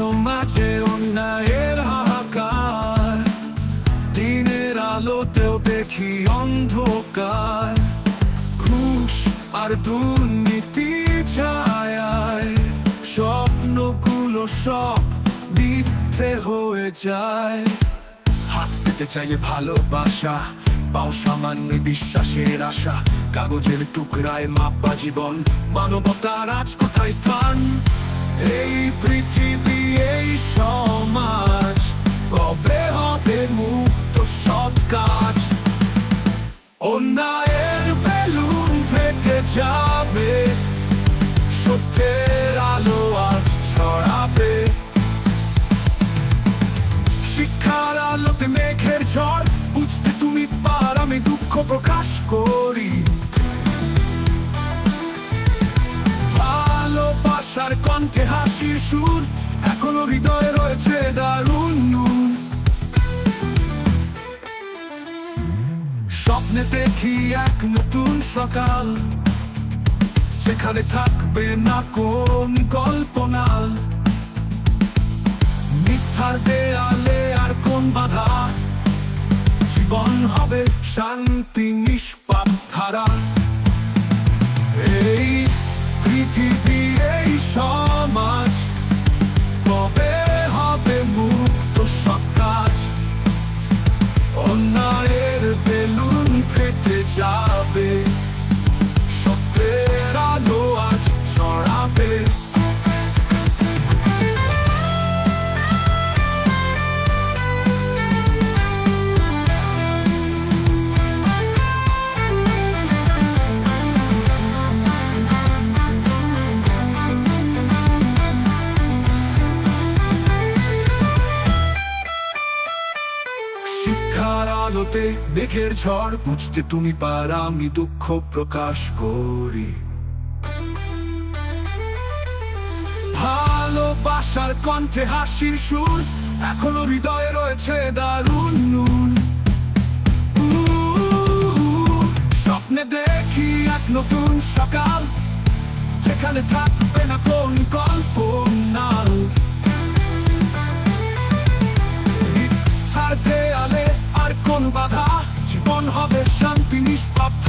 মাঝে অন্যায়ের হাহাকার। দিনের আলোতেও দেখি অন্ধকার। ঘুষ আর দুর্নীতি ছায়ায় স্বপ্নগুলো সব মিথ্যে হয়ে যায়। হাত পেতে চাইলে ভালোবাসা, পাও সামান্য বিশ্বাসের আশা, কাগজের টুকরায় মাপা জীবন, মানবতার আজ কোথায় স্থান? এই পৃথিবী, এই সমাজ, কবে হবে মুক্ত সৎ কাজ? বেলুন যাবে, সত্যের আলো ছড়াবে। শিক্ষার আলোতে মেঘের ঝড়, বুঝতে তুমি পার, আমি দুঃখ প্রকাশ করি কণ্ঠে হাসির সুর, এখনও হৃদয়ে রয়েছে দারুণ নুন। স্বপ্নে দেখি এক নতুন সকাল সেখানে থাকবে না কোন কল্পনা। মিথ্যার দেয়ালে আর কোন বাধা? জীবন হবে শান্তি, নিষ্পাপ ধারা। এই পৃথিবী, এই সমাজ অন্যায়ের আলোতে মেঘের ঝড়, বুঝতে তুমি পার, আমি দুঃখ প্রকাশ করি। ভালোবাসার কণ্ঠে হাসির সুর, এখনও হৃদয়ে রয়েছে দারুণ নুন। স্বপ্নে দেখি এক নতুন সকাল, যেখানে থাকবে দেয়ালে আর